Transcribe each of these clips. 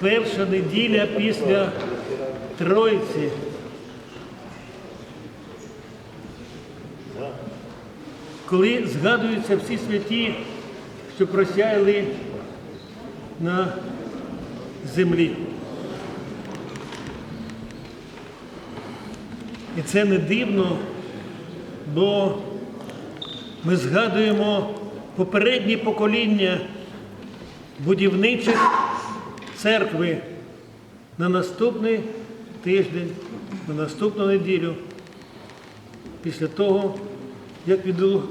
перша неділя після Троїці. Коли згадуються всі святі, що просяяли на землі. І це не дивно, бо ми згадуємо попередні покоління будівничих церкви на наступний тиждень, на наступну неділю, після того, як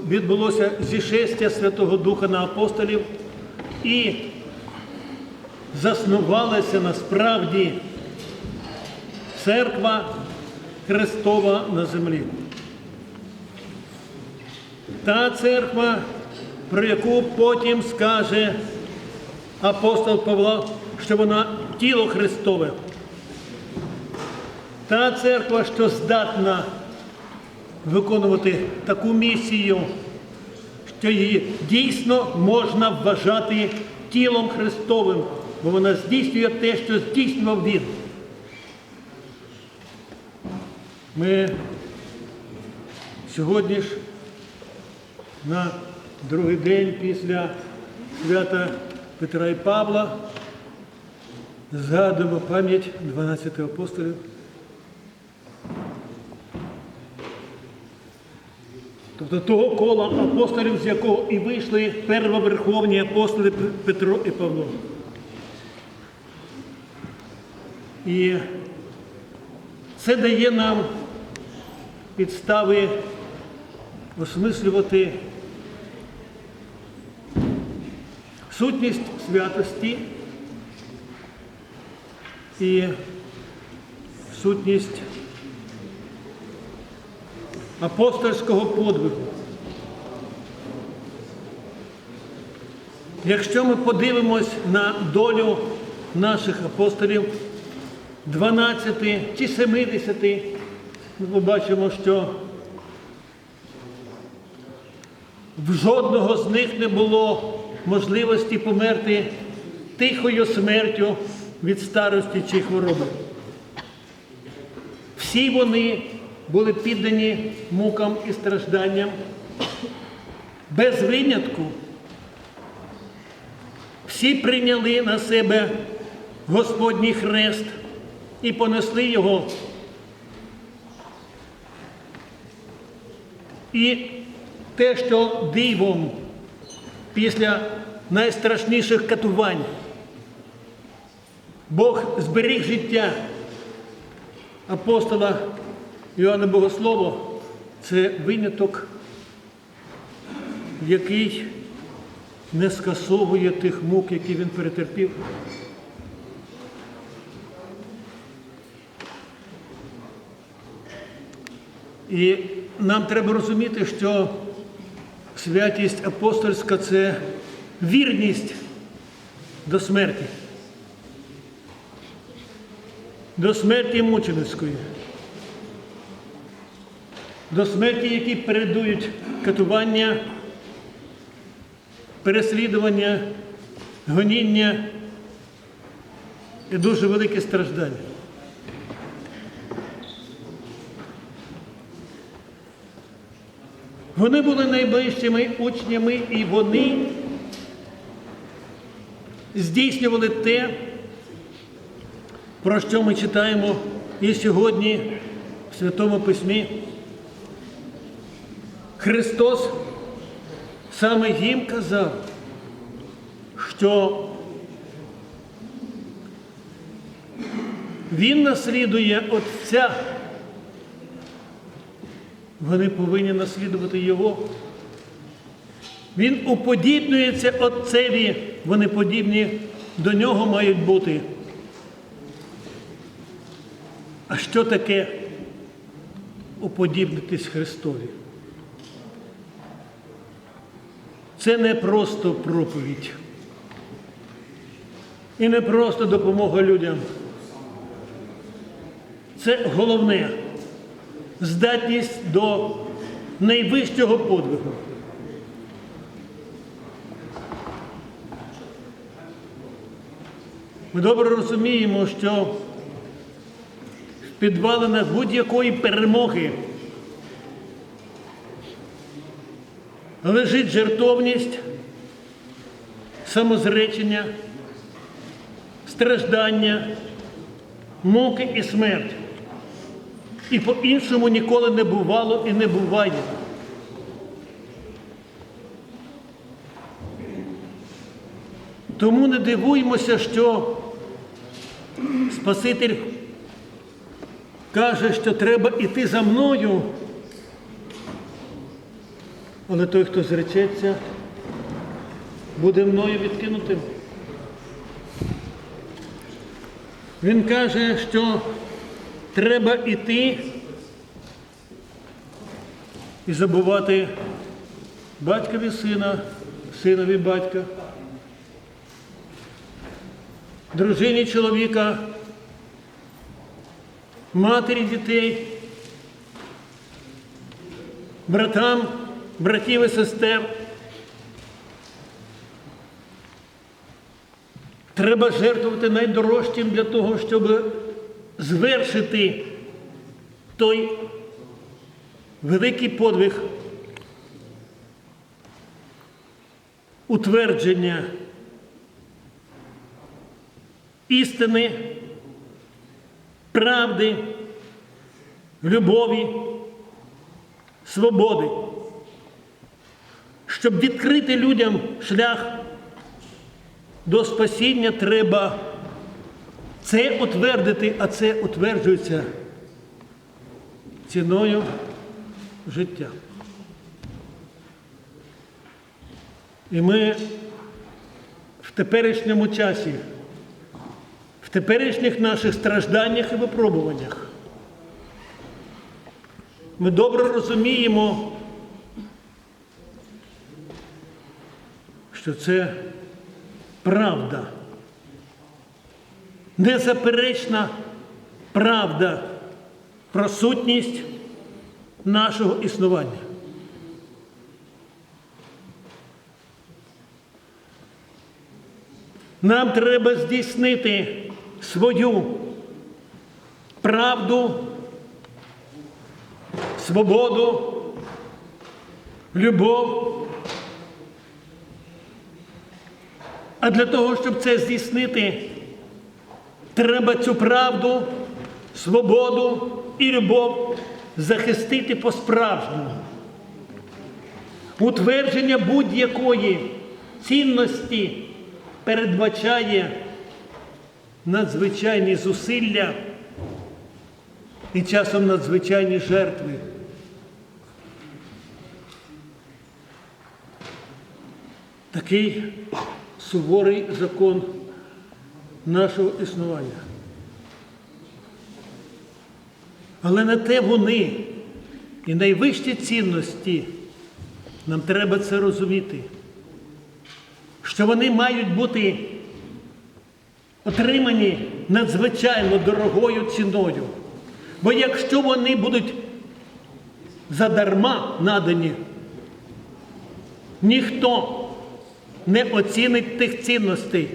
відбулося зішестя Святого Духа на апостолів і заснувалася насправді церква Христова на землі. Та церква, про яку потім скаже апостол Павло, що вона тіло Христове. Та церква, що здатна виконувати таку місію, що її дійсно можна вважати тілом Христовим, бо вона здійснює те, що здійснював Він. Ми сьогодні ж на другий день після свята Петра і Павла згадуємо пам'ять 12 апостолів. Тобто того кола апостолів, з якого і вийшли первоверховні апостоли Петро і Павло. І це дає нам підстави осмислювати сутність святості і сутність апостольського подвигу. Якщо ми подивимось на долю наших апостолів, 12 чи 70, ми побачимо, що в жодного з них не було можливості померти тихою смертю від старості чи хвороби. Всі вони були піддані мукам і стражданням без винятку. Всі прийняли на себе Господній хрест і понесли його. І те, що дивом після найстрашніших катувань Бог зберіг життя апостола Іоанна Богослова, це виняток, який не скасовує тих мук, які він перетерпів. І нам треба розуміти, що святість апостольська це вірність до смерті, до смерті мученицької, до смерті, які передують катування, переслідування, гоніння і дуже велике страждання. Вони були найближчими учнями, і вони здійснювали те, про що ми читаємо і сьогодні в Святому Письмі. Христос саме їм казав, що Він наслідує Отця. Вони повинні наслідувати Його. Він уподібнюється Отцеві, вони подібні до нього мають бути. А що таке уподібнитись Христові? Це не просто проповідь. І не просто допомога людям. Це головне здатність до найвищого подвигу. Ми добре розуміємо, що в підвалинах будь-якої перемоги лежить жертовність, самозречення, страждання, муки і смерть. І по-іншому ніколи не бувало і не буває. Тому не дивуємося, що Спаситель каже, що треба йти за мною, але той, хто зречеться, буде мною відкинутим. Він каже, що треба йти і забувати батькові сина, синові батька, дружині чоловіка, матері дітей, братам, братів і сестер. Треба жертвувати найдорожчим для того, щоб звершити той великий подвиг утвердження істини, правди, любові, свободи, щоб відкрити людям шлях до спасіння треба це утвердити, а це утверджується ціною життя. І ми в теперішньому часі, теперішніх наших стражданнях і випробуваннях, ми добре розуміємо, що це правда. Незаперечна правда про сутність нашого існування. Нам треба здійснити свою правду, свободу, любов. А для того, щоб це здійснити, треба цю правду, свободу і любов захистити по-справжньому. Утвердження будь-якої цінності передбачає надзвичайні зусилля і часом надзвичайні жертви. Такий суворий закон нашого існування. Але на те вони і найвищі цінності, нам треба це розуміти, що вони мають бути отримані надзвичайно дорогою ціною. Бо якщо вони будуть задарма надані, ніхто не оцінить тих цінностей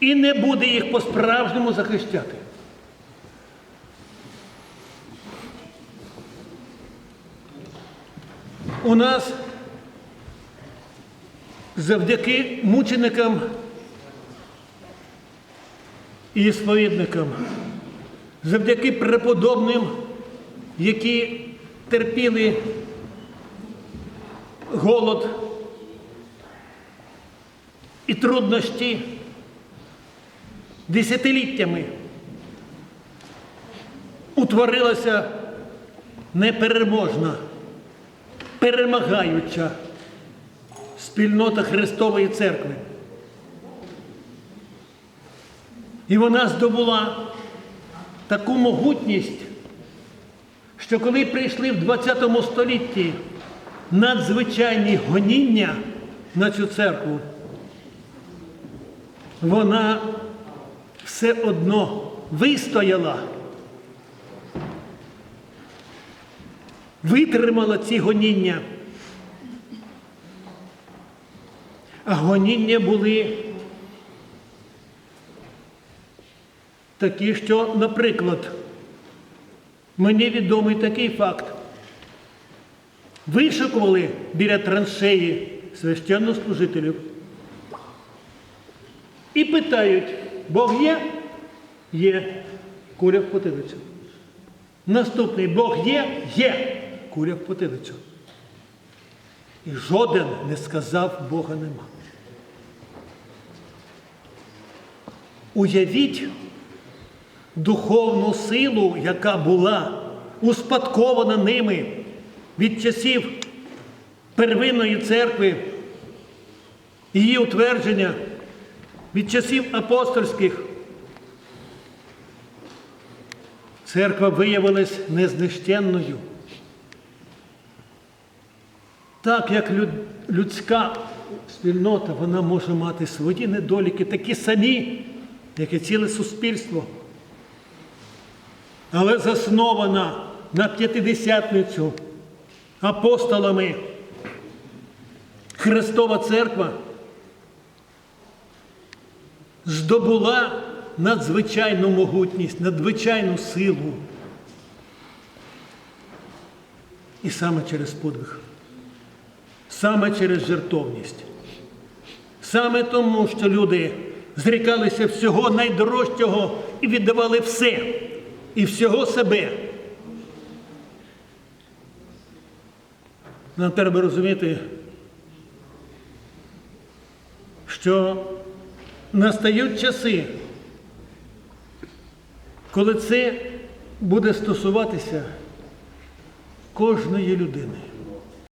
і не буде їх по-справжньому захищати. У нас завдяки мученикам і сповідникам, завдяки преподобним, які терпіли голод і труднощі десятиліттями утворилася непереможна, перемагаюча спільнота Христової Церкви. І вона здобула таку могутність, що коли прийшли в ХХ столітті надзвичайні гоніння на цю церкву, вона все одно вистояла, витримала ці гоніння. А гоніння були такі, що, наприклад, мені відомий такий факт. Вишикували біля траншеї священнослужителів і питають, Бог є? Є. Куля в потилицю. Наступний Бог є? Є. Куля в потилицю. І жоден не сказав Бога нема. Уявіть духовну силу, яка була успадкована ними від часів первинної церкви, її утвердження, від часів апостольських. Церква виявилась незнищенною. Так як люд- людська спільнота, вона може мати свої недоліки, такі самі, як і ціле суспільство. Але заснована на п'ятидесятницю апостолами. Христова Церква здобула надзвичайну могутність, надзвичайну силу. І саме через подвиг, саме через жертовність, саме тому, що люди зрікалися всього найдорожчого і віддавали все, і всього себе. Нам треба розуміти, що настають часи, коли це буде стосуватися кожної людини.